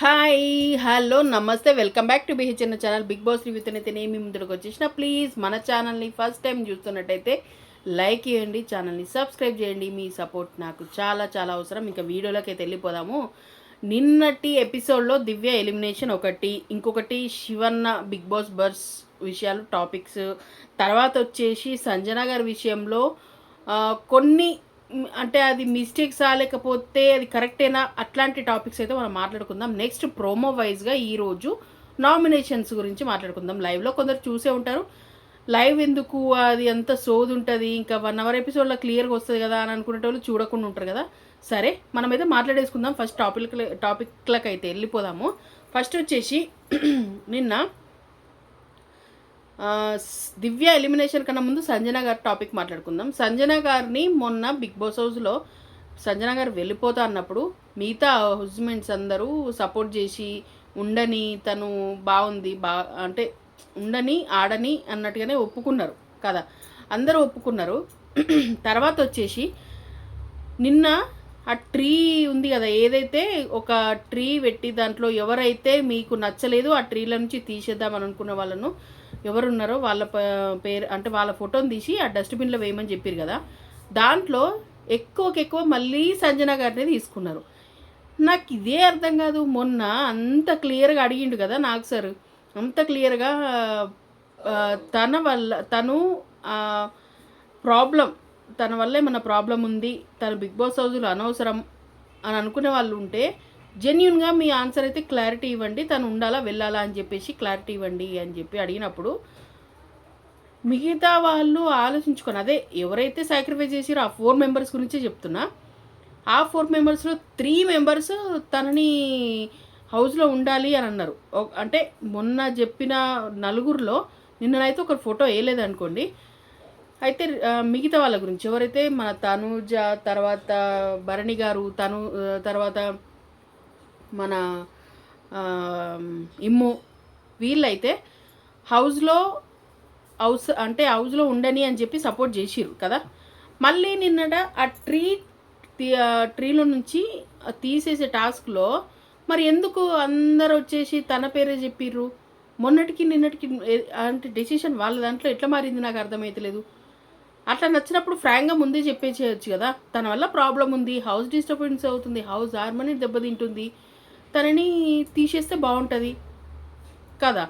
Hi hello నమస్తే. Welcome back to BHN channel. Bigg Boss review అయితే నేను మీ ముందుకు వచ్చేసిన. ప్లీజ్ మన ఛానల్ని ఫస్ట్ టైం చూస్తున్నట్టయితే లైక్ చేయండి ఛానల్ని సబ్స్క్రైబ్ చేయండి. మీ సపోర్ట్ నాకు చాలా చాలా అవసరం. ఇంకా వీడియోలోకి అయితే వెళ్ళిపోదాము. నిన్నటి ఎపిసోడ్లో దివ్య ఎలిమినేషన్ ఒకటి ఇంకొకటి శివన్న బిగ్ బాస్ బర్స్ విషయాలు టాపిక్స్. తర్వాత వచ్చేసి సంజన గారి విషయంలో కొన్ని అంటే అది మిస్టేక్సా లేకపోతే అది కరెక్టేనా అట్లాంటి టాపిక్స్ అయితే మనం మాట్లాడుకుందాం. నెక్స్ట్ ప్రోమో వైజ్గా ఈరోజు నామినేషన్స్ గురించి మాట్లాడుకుందాం లైవ్లో కొందరు చూసే ఉంటారు లైవ్ ఎందుకు? అది ఎంత సోది ఉంటుంది? ఇంకా వన్ అవర్ ఎపిసోడ్లో క్లియర్గా వస్తుంది కదా అని అనుకునే వాళ్ళు చూడకుండా ఉంటారు కదా. సరే మనమైతే మాట్లాడేసుకుందాం. ఫస్ట్ టాపిక్ టాపిక్లకు అయితే వెళ్ళిపోదాము. ఫస్ట్ వచ్చేసి నిన్న దివ్య ఎలిమినేషన్ కన్నా ముందు సంజన గారి టాపిక్ మాట్లాడుకుందాం. సంజన గారిని మొన్న బిగ్ బాస్ హౌస్లో సంజన గారు వెళ్ళిపోతా అన్నప్పుడు మిగతా హస్బెండ్స్ అందరూ సపోర్ట్ చేసి ఉండని తను బాగుంది బా అంటే ఉండని ఆడని అన్నట్టుగానే ఒప్పుకున్నారు కదా. అందరూ ఒప్పుకున్నారు. తర్వాత వచ్చేసి నిన్న ఆ ట్రీ ఉంది కదా ఏదైతే ఒక ట్రీ పెట్టి దాంట్లో ఎవరైతే మీకు నచ్చలేదు ఆ ట్రీల నుంచి తీసేద్దామని అనుకున్న వాళ్ళను ఎవరున్నారో వాళ్ళ పేరు అంటే వాళ్ళ ఫోటోని తీసి ఆ డస్ట్బిన్లో వేయమని చెప్పారు కదా. దాంట్లో ఎక్కువకెక్కువ మళ్ళీ సంజన గారిని తీసుకున్నారు. నాకు ఇదే అర్థం కాదు. మొన్న అంత క్లియర్గా అడిగిండు కదా నాకు సార్. అంత క్లియర్గా తన వల్ల తను ప్రాబ్లం తన వల్ల ఏమన్నా ప్రాబ్లం ఉంది? తను బిగ్ బాస్ హౌస్లో అనవసరం అని అనుకునే వాళ్ళు ఉంటే జెన్యున్గా మీ ఆన్సర్ అయితే క్లారిటీ ఇవ్వండి. తను ఉండాలా వెళ్ళాలా అని చెప్పేసి క్లారిటీ ఇవ్వండి అని చెప్పి అడిగినప్పుడు మిగతా వాళ్ళు ఆలోచించుకొని అదే ఎవరైతే సాక్రిఫైస్ చేసారో ఆ ఫోర్ మెంబర్స్ గురించే చెప్తున్నా. ఆ ఫోర్ మెంబర్స్లో త్రీ మెంబర్స్ తనని హౌస్లో ఉండాలి అని అన్నారు. అంటే మొన్న చెప్పిన నలుగురిలో నిన్ననైతే ఒక ఫోటో వేయలేదనుకోండి. అయితే మిగతా వాళ్ళ గురించి ఎవరైతే మన తనుజ తర్వాత భరణి గారు తను తర్వాత మన ఇమ్ము. వీళ్ళైతే హౌస్లో హౌస్ అంటే హౌస్లో ఉండని అని చెప్పి సపోర్ట్ చేసిరు కదా. మళ్ళీ నిన్నట ఆ ట్రీ ట్రీలో నుంచి తీసేసే టాస్క్లో మరి ఎందుకు అందరు వచ్చేసి తన పేరే చెప్పిర్రు? మొన్నటికి నిన్నటికి అంటే డెసిషన్ వాళ్ళ దాంట్లో ఎట్లా మారింది నాకు అర్థమవుతలేదు అట్లా నచ్చినప్పుడు ఫ్రాంక్గా ముందే చెప్పేసేయచ్చు కదా. తన వల్ల ప్రాబ్లం ఉంది హౌస్ డిస్టర్బెన్స్ అవుతుంది హౌస్ హార్మనీ దెబ్బతింటుంది. తనని తీసేస్తే బాగుంటుంది. కదా?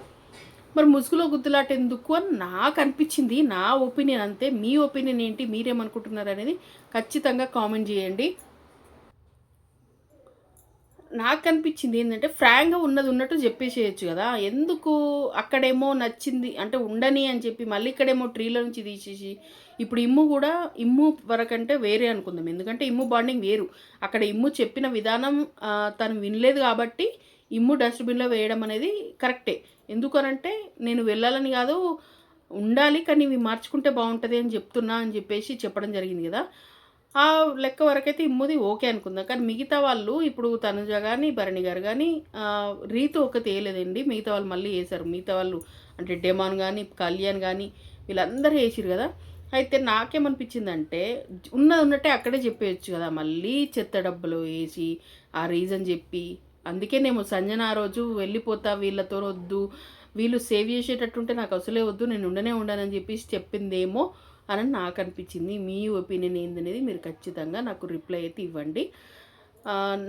మరి ముసుగులో గుద్దులాట ఎందుకు అని నాకు అనిపించింది నా ఒపీనియన్ అంతే. మీ ఒపీనియన్ ఏంటి? మీరేమనుకుంటున్నారు అనేది ఖచ్చితంగా కామెంట్ చేయండి. నాకు అనిపించింది ఏంటంటే ఫ్రాంక్గా ఉన్నది ఉన్నట్టు చెప్పేసేయచ్చు కదా. ఎందుకు అక్కడేమో నచ్చింది అంటే ఉండని అని చెప్పి మళ్ళీ ఇక్కడేమో ట్రీలో నుంచి తీసేసి ఇప్పుడు ఇమ్ము కూడా ఇమ్ము వరకంటే వేరే అనుకుందాం. ఎందుకంటే ఇమ్ము బాండింగ్ వేరు. అక్కడ ఇమ్ము చెప్పిన విధానం తను వినలేదు కాబట్టి ఇమ్ము డస్ట్బిన్లో వేయడం అనేది కరెక్టే. ఎందుకనంటే నేను వెళ్ళాలని కాదు ఉండాలి కానీ ఇవి మార్చుకుంటే బాగుంటుంది అని చెప్తున్నా అని చెప్పేసి చెప్పడం జరిగింది కదా. ఆ లెక్క వరకైతే ఇమ్ముది ఓకే అనుకుందాం. కానీ మిగతా వాళ్ళు ఇప్పుడు తనుజ కానీ భరణి గారు కానీ రీతు ఒక తేలేదండి. మిగతా వాళ్ళు మళ్ళీ వేశారు. మిగతా వాళ్ళు అంటే డెమాన్ కానీ కళ్యాణ్ కానీ వీళ్ళందరూ వేసారు కదా. అయితే నాకేమనిపించిందంటే ఉన్నది ఉన్నట్టే అక్కడే చెప్పేయచ్చు కదా. మళ్ళీ చెత్త డబ్బులు వేసి ఆ రీజన్ చెప్పి అందుకేనేమో సంజన ఆ రోజు వెళ్ళిపోతా వీళ్ళతో వద్దు వీళ్ళు సేవ్ చేసేటట్టుంటే నాకు అసలే వద్దు నేను ఉండనే ఉండనని చెప్పేసి చెప్పిందేమో అని నాకు అనిపించింది. మీ ఒపీనియన్ ఏందనేది మీరు ఖచ్చితంగా నాకు రిప్లై అయితే ఇవ్వండి.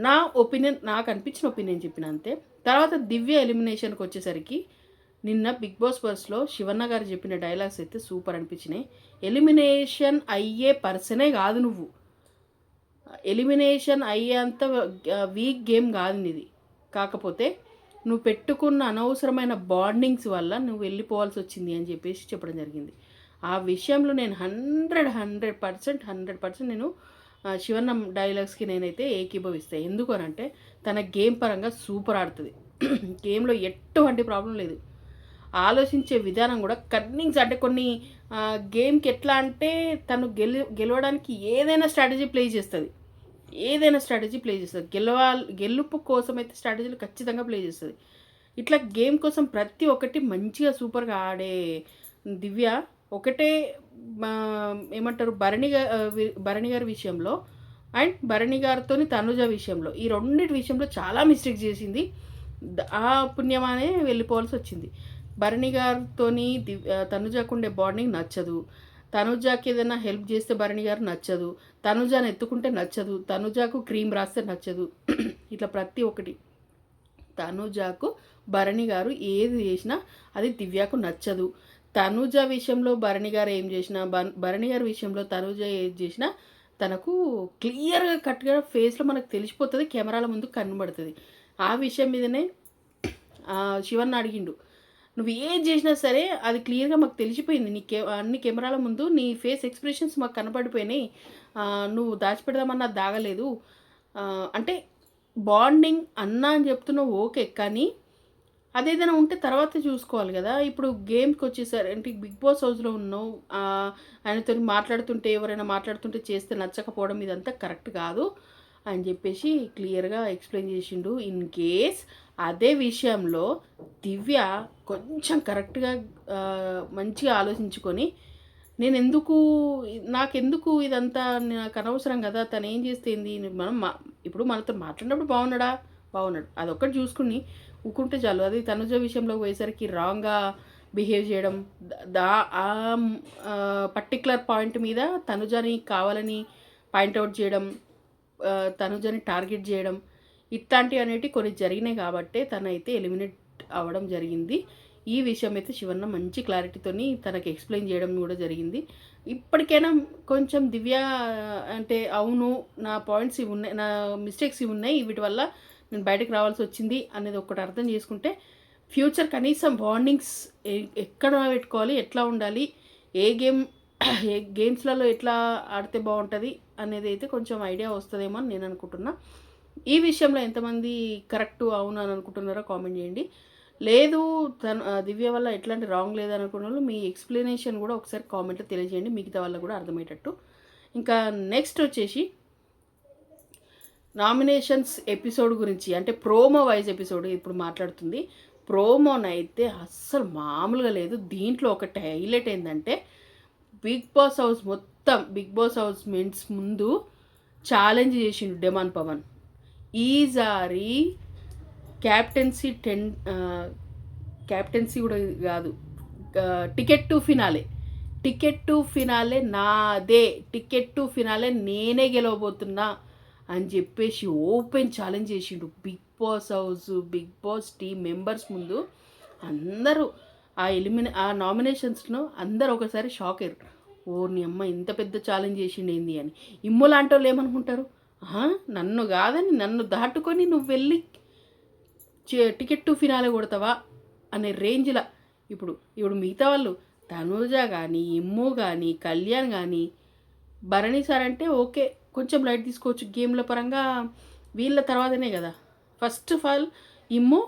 నా ఒపీనియన్ నాకు అనిపించిన ఒపీనియన్ చెప్పిన అంతే. తర్వాత దివ్య ఎలిమినేషన్కి వచ్చేసరికి నిన్న బిగ్ బాస్ బస్లో శివన్న గారు చెప్పిన డైలాగ్స్ అయితే సూపర్ అనిపించినాయి. ఎలిమినేషన్ అయ్యే పర్సనే కాదు నువ్వు. ఎలిమినేషన్ అయ్యేంత వీక్ గేమ్ కాదు నీది. కాకపోతే నువ్వు పెట్టుకున్న అనవసరమైన బాండింగ్స్ వల్ల నువ్వు వెళ్ళిపోవాల్సి వచ్చింది అని చెప్పేసి చెప్పడం జరిగింది. ఆ విషయంలో నేను hundred hundred percent hundred percent నేను శివన్నం శివన్న డైలాగ్స్కి నేనైతే ఏకీభవిస్తాను ఎందుకు అని అంటే తన గేమ్ పరంగా సూపర్ ఆడుతుంది. గేమ్లో ఎటువంటి ప్రాబ్లం లేదు. ఆలోచించే విధానం కూడా కన్నింగ్స్ అంటే కొన్ని గేమ్కి ఎట్లా అంటే తను గెలి గెలవడానికి ఏదైనా స్ట్రాటజీ ప్లే చేస్తుంది. ఏదైనా స్ట్రాటజీ ప్లే చేస్తుంది. గెలవాలి గెలుపు కోసం అయితే స్ట్రాటజీలు ఖచ్చితంగా ప్లే చేస్తుంది. ఇట్లా గేమ్ కోసం ప్రతి ఒక్కటి మంచిగా సూపర్గా ఆడే దివ్య ఒకటే ఏమంటారు భరణి భరణి గారి విషయంలో అండ్ భరణి గారితో తనుజ విషయంలో. ఈ రెండింటి విషయంలో చాలా మిస్టేక్ చేసింది. ఆ పుణ్యమానే వెళ్ళిపోవాల్సి వచ్చింది. భరణి గారితో తనుజకు ఉండే బాండింగ్ నచ్చదు. తనుజాకి ఏదైనా హెల్ప్ చేస్తే భరణి గారు నచ్చదు. తనుజాను ఎత్తుకుంటే నచ్చదు. తనుజాకు క్రీమ్ రాస్తే నచ్చదు. ఇట్లా ప్రతి ఒక్కటి. తనుజాకు భరణి గారు ఏది చేసినా అది దివ్యాకు నచ్చదు. తనుజ విషయంలో భరణి గారు ఏం చేసినా భరణి గారి విషయంలో తనుజ ఏం చేసినా తనకు క్లియర్గా కట్గా ఫేస్లో మనకు తెలిసిపోతుంది కెమెరాల ముందు కనబడుతుంది. ఆ విషయం మీదనే ఆ, శివన్న అడిగిండు నువ్వు ఏం చేసినా సరే అది క్లియర్గా మాకు తెలిసిపోయింది. నీ కె అన్ని కెమెరాల ముందు నీ ఫేస్ ఎక్స్ప్రెషన్స్ మాకు కనపడిపోయినాయి. నువ్వు దాచిపెడదామన్నా దాగలేదు. అంటే బాండింగ్ అన్నా అని చెప్తున్నావు ఓకే. కానీ అదేదైనా ఉంటే తర్వాత చూసుకోవాలి కదా. ఇప్పుడు గేమ్కి వచ్చేసరి అంటే బిగ్ బాస్ హౌస్లో ఉన్నావు. ఆయనతో మాట్లాడుతుంటే ఎవరైనా మాట్లాడుతుంటే చేస్తే నచ్చకపోవడం ఇదంతా కరెక్ట్ కాదు అని చెప్పేసి క్లియర్గా ఎక్స్ప్లెయిన్ చేసిండు. ఇన్ కేస్ అదే విషయంలో దివ్య కొంచెం కరెక్ట్గా మంచిగా ఆలోచించుకొని నేను ఎందుకు నాకెందుకు ఇదంతా నాకు అనవసరం కదా. తను ఏం చేస్తేంది మనం మా ఇప్పుడు మనతో మాట్లాడినప్పుడు బాగున్నాడా? బాగున్నాడు. అదొక్కటి చూసుకుని ఊకుంటే చాలు. అది తనుజ విషయంలో పోయేసరికి రాంగ్గా బిహేవ్ చేయడం దా ఆ పర్టికులర్ పాయింట్ మీద తనుజని కావాలని పాయింట్అవుట్ చేయడం తనుజని టార్గెట్ చేయడం ఇట్లాంటివి అనేటివి కొన్ని జరిగినాయి కాబట్టే తనైతే ఎలిమినేట్ అవ్వడం జరిగింది. ఈ విషయం అయితే శివన్న మంచి క్లారిటీతోని తనకి ఎక్స్ప్లెయిన్ చేయడం కూడా జరిగింది. ఇప్పటికైనా కొంచెం దివ్య అంటే అవును నా పాయింట్స్ ఇవి ఉన్నాయి నా మిస్టేక్స్ ఇవి ఉన్నాయి వీటి వల్ల నేను బయటకు రావాల్సి వచ్చింది అనేది ఒకటి అర్థం చేసుకుంటే ఫ్యూచర్ కనీసం బాండింగ్స్ ఎక్కడ పెట్టుకోవాలి ఎట్లా ఉండాలి ఏ గేమ్ ఏ గేమ్స్లలో ఎట్లా ఆడితే బాగుంటుంది అనేది అయితే కొంచెం ఐడియా వస్తుందేమో అని నేను అనుకుంటున్నా. ఈ విషయంలో ఎంతమంది కరెక్ట్ అవును అని అనుకుంటున్నారో కామెంట్ చేయండి. లేదు తన దివ్య వల్ల ఎట్లాంటి రాంగ్ లేదనుకున్న వాళ్ళు మీ ఎక్స్ప్లెనేషన్ కూడా ఒకసారి కామెంట్లో తెలియజేయండి. మిగతా వాళ్ళకు కూడా అర్థమయ్యేటట్టు. ఇంకా నెక్స్ట్ వచ్చేసి నామినేషన్స్ ఎపిసోడ్ గురించి అంటే ప్రోమో వైజ్ ఎపిసోడ్ ఇప్పుడు మాట్లాడుతుంది. ప్రోమోనైతే అస్సలు మామూలుగా లేదు. దీంట్లో ఒక హైలైట్ ఏంటంటే బిగ్ బాస్ హౌస్ మొత్తం బిగ్ బాస్ హౌస్ మెంట్స్ ముందు ఛాలెంజ్ చేసిండు డెమాన్ పవన్. ఈసారి క్యాప్టెన్సీ టెన్ క్యాప్టెన్సీ కూడా కాదు ticket to finale. Ticket to finale నాదే. టికెట్ టు ఫినాలే నేనే గెలవబోతున్నా. అని చెప్పేసి ఓపెన్ ఛాలెంజ్ చేసిండు Bigg Boss house Bigg Boss team members ముందు. అందరూ ఆ ఎలిమినే ఆ నామినేషన్స్లో అందరూ ఒకసారి షాక్ అయ్యారు. ఓ నీ అమ్మ ఇంత పెద్ద ఛాలెంజ్ చేసిండు ఏంది అని. ఇమ్ము లాంటి వాళ్ళు ఏమనుకుంటారు నన్ను కాదని నన్ను దాటుకొని నువ్వు వెళ్ళి చే- టికెట్ టు ఫినాలే కొడతావా? అనే రేంజ్లో. ఇప్పుడు ఇప్పుడు మిగతా వాళ్ళు తనూజ కానీ ఇమ్ము కానీ కళ్యాణ్ కానీ భరణి సార్ అంటే ఓకే. కొంచెం లైట్ తీసుకోవచ్చు. గేమ్ల పరంగా వీళ్ళ తర్వాతనే కదా. ఫస్ట్ ఆఫ్ ఆల్ ఇమ్ము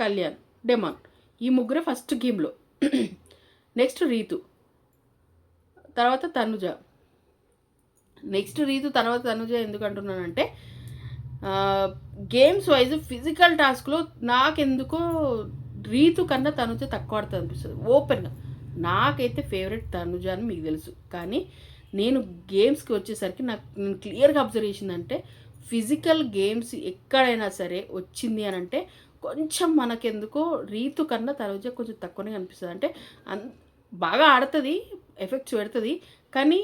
కళ్యాణ్ డెమాన్. ఈ ముగ్గురే ఫస్ట్ గేమ్లో. నెక్స్ట్ రీతు. తర్వాత తనుజ. నెక్స్ట్ రీతు తర్వాత తనుజ ఎందుకు అంటున్నానంటే గేమ్స్ వైజ్ ఫిజికల్ టాస్క్లో నాకెందుకో రీతు కన్నా తనుజ తక్కువ ఆడుతుంది అనిపిస్తుంది. ఓపెన్గా నాకైతే ఫేవరెట్ తనుజ అని మీకు తెలుసు. కానీ నేను గేమ్స్కి వచ్చేసరికి నాకు నేను క్లియర్గా అబ్జర్వ్ చేసిందంటే ఫిజికల్ గేమ్స్ ఎక్కడైనా సరే వచ్చింది అని అంటే కొంచెం మనకెందుకో రీతు కన్నా తనుజ కొంచెం తక్కువనే అనిపిస్తుంది. అంటే అన్ బాగా ఆడుతుంది ఎఫెక్ట్స్ పెడుతుంది కానీ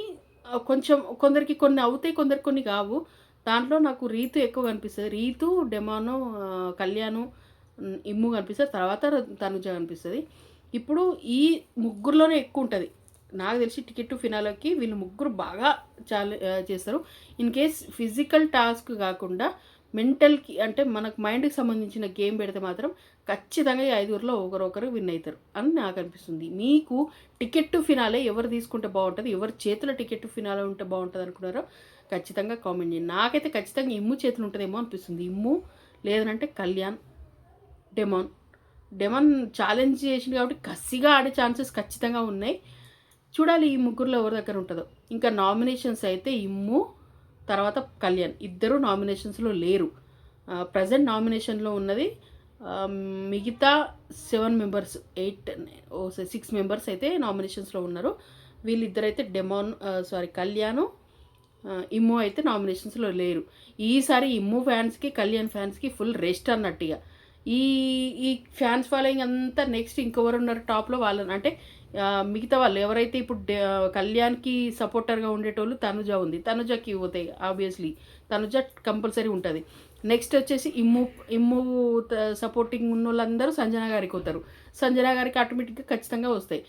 కొంచెం కొందరికి కొన్ని అవుతాయి కొందరికి కొన్ని కావు. దాంట్లో నాకు రీతు ఎక్కువ కనిపిస్తుంది రీతు డెమాను కళ్యాణు ఇమ్ము కనిపిస్తుంది. తర్వాత తనుజ కనిపిస్తుంది. ఇప్పుడు ఈ ముగ్గురులోనే ఎక్కువ ఉంటుంది. నాకు తెలిసి టికెట్ టు ఫినాలోకి వీళ్ళు ముగ్గురు బాగా చాలా చేస్తారు. ఇన్ కేస్ ఫిజికల్ టాస్క్ కాకుండా మెంటల్కి అంటే మనకు మైండ్కి సంబంధించిన గేమ్ పెడితే మాత్రం ఖచ్చితంగా ఈ ఐదుగురిలో ఒకరొకరు విన్ అవుతారు అని నాకు అనిపిస్తుంది. మీకు టికెట్ టు ఫినాలే ఎవరు తీసుకుంటే బాగుంటుంది ఎవరి చేతిలో టికెట్ టు ఫినాలే ఉంటే బాగుంటుంది అనుకున్నారో ఖచ్చితంగా కామెంట్ చేయండి. నాకైతే ఖచ్చితంగా ఇమ్ము చేతులు ఉంటుందేమో అనిపిస్తుంది. ఇమ్ము లేదనంటే కళ్యాణ్ డెమాన్. డెమాన్ ఛాలెంజ్ చేసింది కాబట్టి కసిగా ఆడే ఛాన్సెస్ ఖచ్చితంగా ఉన్నాయి. చూడాలి ఈ ముగ్గురులో ఎవరి దగ్గర ఉంటుందో. ఇంకా నామినేషన్స్ అయితే ఇమ్ము తర్వాత కళ్యాణ్. ఇద్దరు నామినేషన్స్లో లేరు. ప్రజెంట్ నామినేషన్లో ఉన్నది మిగతా seven members eight or six members అయితే నామినేషన్స్లో ఉన్నారు. వీళ్ళిద్దరైతే డెమోన్ సారీ కళ్యాణ్ ఇమ్ము అయితే నామినేషన్స్లో లేరు. ఈసారి ఇమ్ము ఫ్యాన్స్కి కళ్యాణ్ ఫ్యాన్స్కి ఫుల్ రెస్ట్ అన్నట్టుగా ఈ ఈ ఫ్యాన్స్ ఫాలోయింగ్ అంతా నెక్స్ట్ ఇంకెవరు ఉన్నారు టాప్లో వాళ్ళని? అంటే మిగతా వాళ్ళు ఎవరైతే ఇప్పుడు కళ్యాణ్కి సపోర్టర్గా ఉండేటోళ్ళు తనుజ ఉంది. తనుజకి పోతాయి ఆబ్వియస్లీ తనుజ కంపల్సరీ ఉంటుంది. నెక్స్ట్ వచ్చేసి ఇమ్ము ఇమ్ము సపోర్టింగ్ ఉన్న వాళ్ళందరూ సంజన గారికి పోతారు. సంజన గారికి ఆటోమేటిక్గా ఖచ్చితంగా వస్తాయి.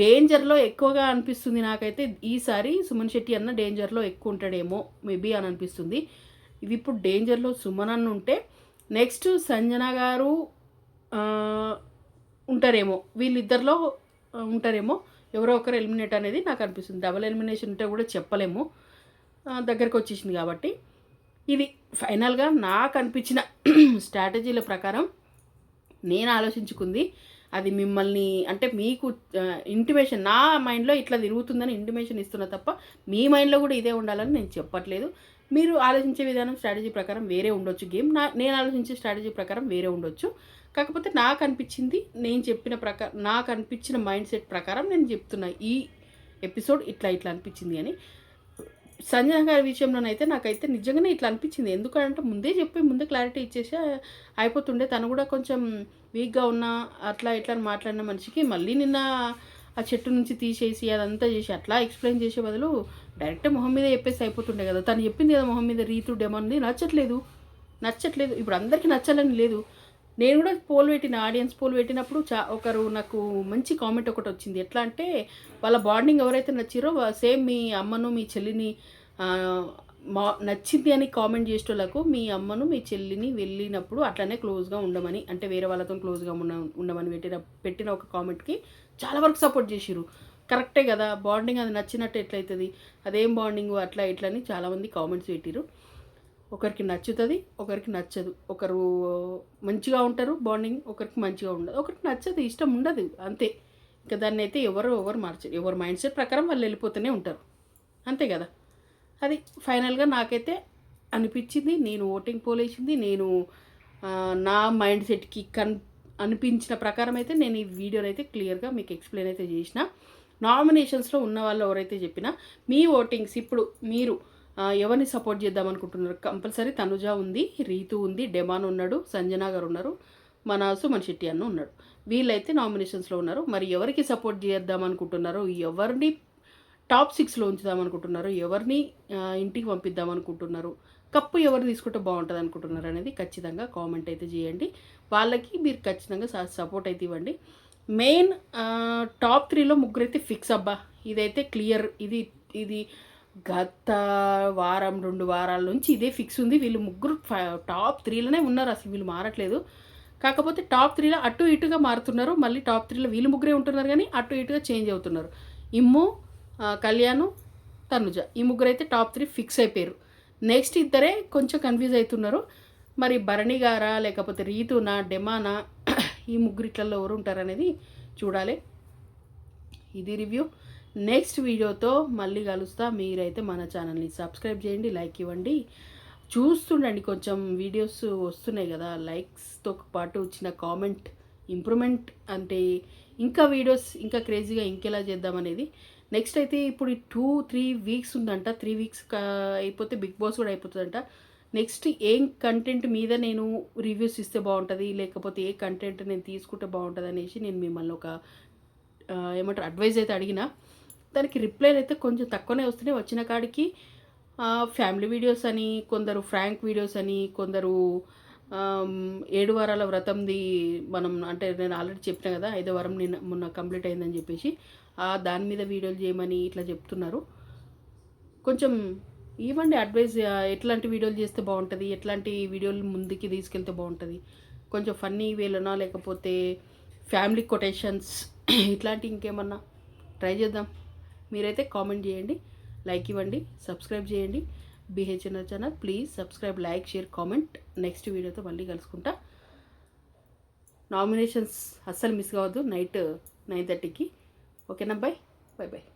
డేంజర్లో ఎక్కువగా అనిపిస్తుంది నాకైతే. ఈసారి సుమన్ శెట్టి అన్న డేంజర్లో ఎక్కువ ఉంటాడేమో మేబీ అని అనిపిస్తుంది. ఇది ఇప్పుడు డేంజర్లో సుమన్ అన్న ఉంటే నెక్స్ట్ సంజన గారు ఉంటారేమో. వీళ్ళిద్దరిలో ఉంటారేమో. ఎవరో ఒకరు ఎలిమినేట్ అనేది నాకు అనిపిస్తుంది. డబల్ ఎలిమినేషన్ ఉంటే కూడా చెప్పలేము. దగ్గరకు వచ్చేసింది కాబట్టి. ఇది ఫైనల్గా నాకు అనిపించిన స్ట్రాటజీల ప్రకారం నేను ఆలోచించుకుంది. అది మిమ్మల్ని అంటే మీకు ఇంటిమేషన్ నా మైండ్లో ఇట్లా తిరుగుతుందని ఇంటిమేషన్ ఇస్తున్నా తప్ప మీ మైండ్లో కూడా ఇదే ఉండాలని నేను చెప్పట్లేదు. మీరు ఆలోచించే విధానం స్ట్రాటజీ ప్రకారం వేరే ఉండొచ్చు గేమ్. నా నేను ఆలోచించే స్ట్రాటజీ ప్రకారం వేరే ఉండొచ్చు. కాకపోతే నాకు అనిపించింది నేను చెప్పిన ప్రకారం నాకు అనిపించిన మైండ్ సెట్ ప్రకారం నేను చెప్తున్నా ఈ ఎపిసోడ్ ఇట్లా ఇట్లా అనిపించింది అని. సంజన గారి విషయంలోనైతే నాకైతే నిజంగానే ఇట్లా అనిపించింది. ఎందుకంటే ముందే చెప్పి ముందే క్లారిటీ ఇచ్చేసి అయిపోతుండే. తను కూడా కొంచెం వీక్గా ఉన్న అట్లా ఇట్లా అని మాట్లాడిన మనిషికి మళ్ళీ నిన్న ఆ చెట్టు నుంచి తీసేసి అదంతా చేసి అట్లా ఎక్స్ప్లెయిన్ చేసే బదులు డైరెక్ట్ మొహం మీద చెప్పేసి అయిపోతుండే కదా. తను చెప్పింది కదా మొహం మీద రీతు డెమోన్ది నచ్చట్లేదు. నచ్చట్లేదు. ఇప్పుడు అందరికీ నచ్చాలని లేదు. నేను కూడా పోల్ పెట్టిన ఆడియన్స్ పోల్ పెట్టినప్పుడు చా ఒకరు నాకు మంచి కామెంట్ ఒకటి వచ్చింది. ఎట్లా అంటే వాళ్ళ బాండింగ్ ఎవరైతే నచ్చిరో సేమ్ మీ అమ్మను మీ చెల్లిని మా నచ్చింది అని కామెంట్ చేసేటోళ్ళకు మీ అమ్మను మీ చెల్లిని వెళ్ళినప్పుడు అట్లనే క్లోజ్గా ఉండమని అంటే వేరే వాళ్ళతో క్లోజ్గా ఉండ ఉండమని పెట్టిన పెట్టిన ఒక కామెంట్కి చాలా వరకు సపోర్ట్ చేసిరు కరెక్టే కదా బాండింగ్ అది నచ్చినట్టు ఎట్లయితుంది? అదేం బాండింగ్ అట్లా ఇట్లా అని చాలామంది కామెంట్స్ పెట్టిరు ఒకరికి నచ్చుతుంది ఒకరికి నచ్చదు. ఒకరు మంచిగా ఉంటారు బాండింగ్ ఒకరికి మంచిగా ఉండదు. ఒకరికి నచ్చదు ఇష్టం ఉండదు అంతే. ఇంకా దాన్ని అయితే ఎవరు ఎవరు మార్చరు. ఎవరు మైండ్ సెట్ ప్రకారం వాళ్ళు వెళ్ళిపోతూనే ఉంటారు. అంతే కదా? అది ఫైనల్గా నాకైతే అనిపించింది నేను ఓటింగ్ పోలేసింది నేను నా మైండ్ సెట్కి కన్ అనిపించిన ప్రకారం అయితే నేను ఈ వీడియోని అయితే క్లియర్గా మీకు ఎక్స్ప్లెయిన్ అయితే చేసిన. నామినేషన్స్లో ఉన్న వాళ్ళు ఎవరైతే చెప్పినా మీ ఓటింగ్స్ ఇప్పుడు మీరు ఎవరిని సపోర్ట్ చేద్దాం అనుకుంటున్నారు కంపల్సరీ తనుజ ఉంది రీతు ఉంది డెమాన్ ఉన్నాడు సంజన గారు ఉన్నారు మన సుమన్ శెట్టి అన్న ఉన్నాడు. వీళ్ళైతే నామినేషన్స్లో ఉన్నారు. మరి ఎవరికి సపోర్ట్ చేద్దాం అనుకుంటున్నారో ఎవరిని టాప్ సిక్స్లో ఉంచుదాం అనుకుంటున్నారు ఎవరిని ఇంటికి పంపిద్దాం అనుకుంటున్నారు కప్పు ఎవరు తీసుకుంటే బాగుంటుంది అనుకుంటున్నారు అనేది ఖచ్చితంగా కామెంట్ అయితే చేయండి. వాళ్ళకి మీరు ఖచ్చితంగా సపోర్ట్ అయితే ఇవ్వండి. మెయిన్ టాప్ త్రీలో ముగ్గురు అయితే ఫిక్స్ అబ్బా. ఇదైతే క్లియర్. ఇది ఇది గత వారం రెండు వారాల నుంచి ఇదే ఫిక్స్ ఉంది. వీళ్ళు ముగ్గురు టాప్ త్రీలోనే ఉన్నారు. అసలు వీళ్ళు మారట్లేదు. కాకపోతే టాప్ త్రీలో అటు ఇటుగా మారుతున్నారు. మళ్ళీ టాప్ త్రీలో వీళ్ళు ముగ్గురే ఉంటున్నారు కానీ అటు ఇటుగా చేంజ్ అవుతున్నారు. ఇమ్ము కళ్యాణ్ తనుజ. ఈ ముగ్గురు అయితే టాప్ త్రీ ఫిక్స్ అయిపోయారు. నెక్స్ట్ ఇద్దరే కొంచెం కన్ఫ్యూజ్ అవుతున్నారు. మరి భరణి గారా లేకపోతే రీతునా డెమానా ఈ ముగ్గురిట్లలో ఎవరు ఉంటారనేది చూడాలి. ఇది రివ్యూ. నెక్స్ట్ వీడియోతో మళ్ళీ కలుస్తా. మీరైతే మన ఛానల్ని సబ్స్క్రైబ్ చేయండి లైక్ ఇవ్వండి. చూస్తుండండి కొంచెం వీడియోస్ వస్తున్నాయి కదా. లైక్స్తో పాటు వచ్చిన కామెంట్ ఇంప్రూవ్మెంట్ అంటే ఇంకా వీడియోస్ ఇంకా క్రేజీగా ఇంకెలా చేద్దామనేది. నెక్స్ట్ అయితే ఇప్పుడు టూ త్రీ వీక్స్ ఉందంట. త్రీ వీక్స్ అయిపోతే బిగ్ బాస్ కూడా అయిపోతుందంట. నెక్స్ట్ ఏం కంటెంట్ మీద నేను రివ్యూస్ ఇస్తే బాగుంటుంది? లేకపోతే ఏ కంటెంట్ నేను తీసుకుంటే బాగుంటుంది అనేసి నేను మిమ్మల్ని ఒక ఏమంటారు అడ్వైజ్ అయితే అడిగిన దానికి రిప్లైలు అయితే కొంచెం తక్కువనే వస్తున్నాయి వచ్చిన కాడికి ఫ్యామిలీ వీడియోస్ అని కొందరు ఫ్రాంక్ వీడియోస్ అని కొందరు ఏడు వారాల వ్రతంది మనం అంటే నేను ఆల్రెడీ చెప్పిన కదా ఐదో వారం నిన్న మొన్న కంప్లీట్ అయిందని చెప్పేసి దాని మీద వీడియోలు చేయమని ఇట్లా చెప్తున్నారు. కొంచెం ఇవ్వండి అడ్వైజ్ ఎట్లాంటి వీడియోలు చేస్తే బాగుంటుంది ఎట్లాంటి వీడియోలు ముందుకి తీసుకెళ్తే బాగుంటుంది. కొంచెం ఫన్నీ వేలోనా లేకపోతే ఫ్యామిలీ కొటేషన్స్ ఇట్లాంటి ఇంకేమన్నా ట్రై చేద్దాం. మీరైతే కామెంట్ చేయండి లైక్ ఇవ్వండి సబ్స్క్రైబ్ చేయండి. BHNR channel please subscribe like share comment next వీడియోతో మళ్ళీ కలుసుకుంటా. నామినేషన్స్ అస్సలు మిస్ కావద్దు. నైట్ నైన్ థర్టీకి ఓకేనా బాయ్ బాయ్ బాయ్